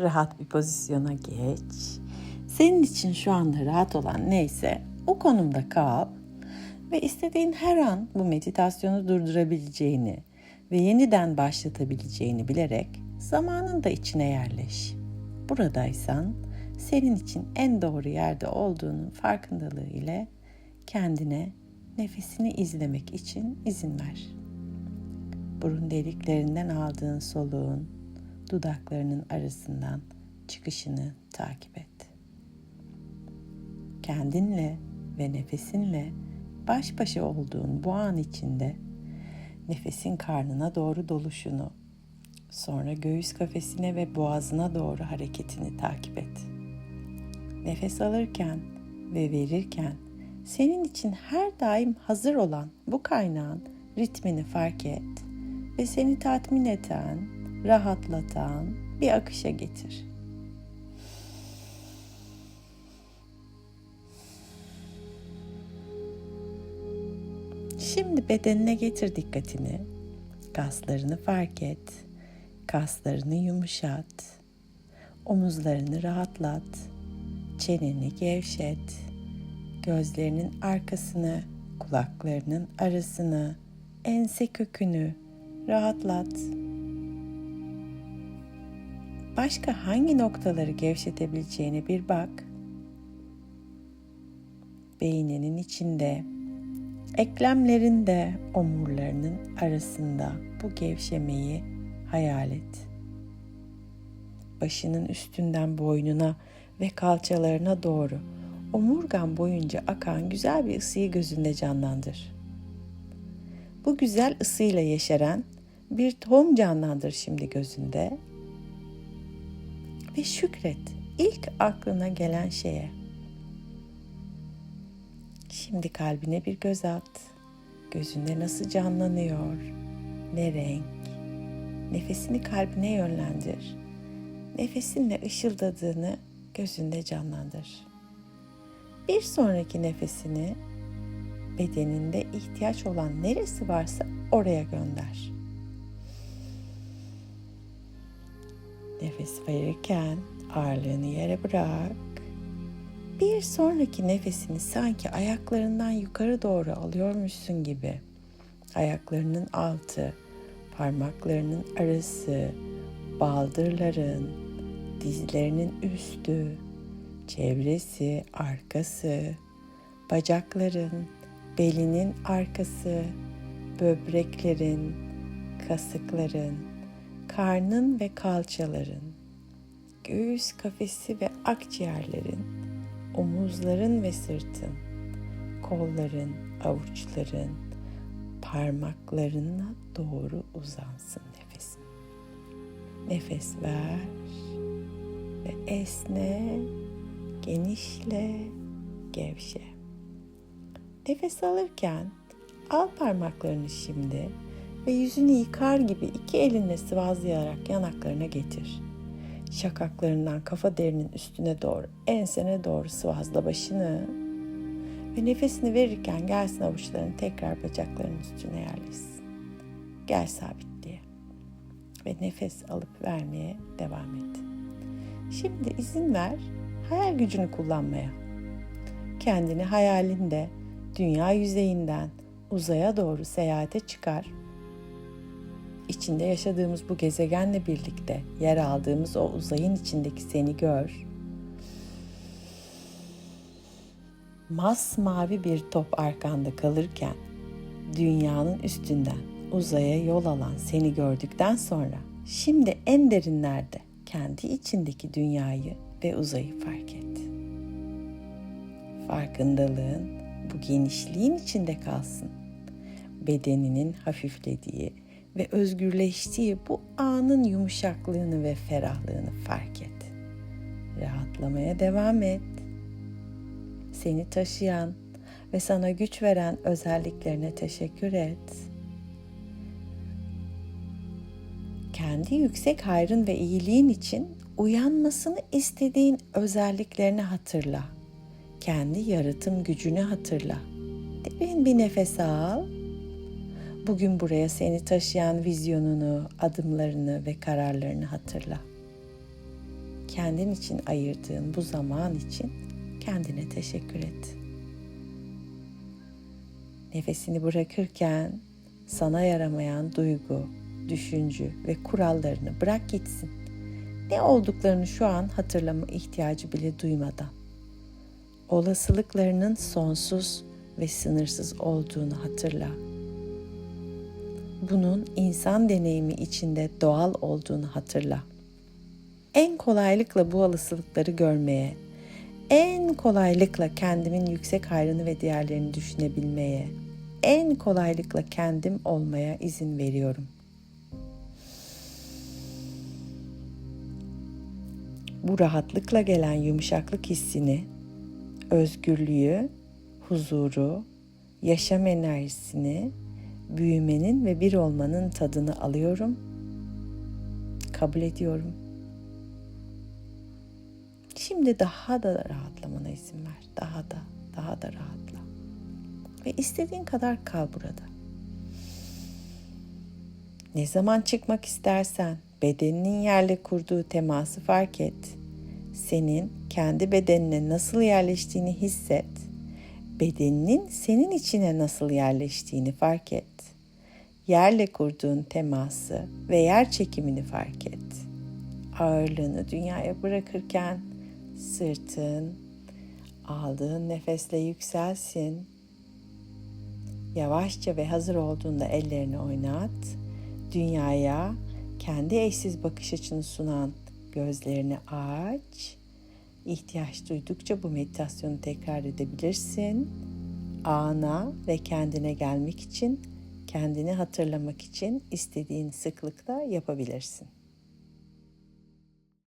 rahat bir pozisyona geç. Senin için şu anda rahat olan neyse o konumda kal ve istediğin her an bu meditasyonu durdurabileceğini ve yeniden başlatabileceğini bilerek zamanın da içine yerleş. Buradaysan senin için en doğru yerde olduğunun farkındalığı ile kendine nefesini izlemek için izin ver. Burun deliklerinden aldığın soluğun dudaklarının arasından çıkışını takip et. Kendinle ve nefesinle baş başa olduğun bu an içinde nefesin karnına doğru doluşunu, sonra göğüs kafesine ve boğazına doğru hareketini takip et. Nefes alırken ve verirken senin için her daim hazır olan bu kaynağın ritmini fark et ve seni tatmin eden, rahatlatan bir akışa getir. Şimdi bedenine getir dikkatini. Kaslarını fark et. Kaslarını yumuşat. Omuzlarını rahatlat. Çeneni gevşet. Gözlerinin arkasını, kulaklarının arasını, ense kökünü rahatlat. Başka hangi noktaları gevşetebileceğine bir bak. Beyninin içinde, eklemlerinde, omurlarının arasında bu gevşemeyi hayal et. Başının üstünden boynuna ve kalçalarına doğru omurgan boyunca akan güzel bir ısıyı gözünde canlandır. Bu güzel ısıyla yeşeren bir tohum canlandır şimdi gözünde ve şükret ilk aklına gelen şeye. Şimdi kalbine bir göz at. Gözünde nasıl canlanıyor? Ne renk? Nefesini kalbine yönlendir. Nefesinle ışıldadığını gözünde canlandır. Bir sonraki nefesini bedeninde ihtiyaç olan neresi varsa oraya gönder. Nefes verirken ağırlığını yere bırak. Bir sonraki nefesini sanki ayaklarından yukarı doğru alıyormuşsun gibi. Ayaklarının altı, parmaklarının arası, baldırların, dizlerinin üstü, çevresi, arkası, bacakların, belinin arkası, böbreklerin, kasıkların, karnın ve kalçaların, göğüs kafesi ve akciğerlerin, omuzların ve sırtın, kolların, avuçların, parmaklarına doğru uzansın nefesin. Nefes ver ve esne, genişle, gevşe. Nefes alırken al parmaklarını şimdi ve yüzünü yıkar gibi iki elinle sıvazlayarak yanaklarına getir. Şakaklarından kafa derinin üstüne doğru, ensene doğru sıvazla başını ve nefesini verirken gelsin avuçların tekrar bacaklarının üstüne yerleşsin. Gel sabit diye. Ve nefes alıp vermeye devam et. Şimdi izin ver hayal gücünü kullanmaya. Kendini hayalinde dünya yüzeyinden uzaya doğru seyahate çıkar. İçinde yaşadığımız bu gezegenle birlikte yer aldığımız o uzayın içindeki seni gör. Masmavi bir top arkanda kalırken dünyanın üstünden uzaya yol alan seni gördükten sonra şimdi en derinlerde kendi içindeki dünyayı ve uzayı fark et. Farkındalığın bu genişliğin içinde kalsın. Bedeninin hafiflediği ve özgürleştiği bu anın yumuşaklığını ve ferahlığını fark et. Rahatlamaya devam et. Seni taşıyan ve sana güç veren özelliklerine teşekkür et. Kendi yüksek hayrın ve iyiliğin için uyanmasını istediğin özelliklerini hatırla. Kendi yaratım gücünü hatırla. Derin bir nefes al. Bugün buraya seni taşıyan vizyonunu, adımlarını ve kararlarını hatırla. kendin için ayırdığın bu zaman için kendine teşekkür et. Nefesini bırakırken sana yaramayan duygu, düşüncü ve kurallarını bırak gitsin. Ne olduklarını şu an hatırlama ihtiyacı bile duymadan. Olasılıklarının sonsuz ve sınırsız olduğunu hatırla. Bunun insan deneyimi içinde doğal olduğunu hatırla. En kolaylıkla bu olasılıkları görmeye, en kolaylıkla kendimin yüksek hayrını ve diğerlerini düşünebilmeye, en kolaylıkla kendim olmaya izin veriyorum. Bu rahatlıkla gelen yumuşaklık hissini, özgürlüğü, huzuru, yaşam enerjisini, büyümenin ve bir olmanın tadını alıyorum. Kabul ediyorum. Şimdi daha da rahatlamana izin ver. Daha da, daha da rahatla. Ve istediğin kadar kal burada. Ne zaman çıkmak istersen bedeninin yerle kurduğu teması fark et. Senin kendi bedenine nasıl yerleştiğini hisset. Bedeninin senin içine nasıl yerleştiğini fark et. Yerle kurduğun teması ve yer çekimini fark et. Ağırlığını dünyaya bırakırken sırtın aldığın nefesle yükselsin. Yavaşça ve hazır olduğunda ellerini oynat. Dünyaya kendi eşsiz bakış açını sunan gözlerini aç. İhtiyaç duydukça bu meditasyonu tekrar edebilirsin. Ana ve kendine gelmek için, kendini hatırlamak için istediğin sıklıkta yapabilirsin.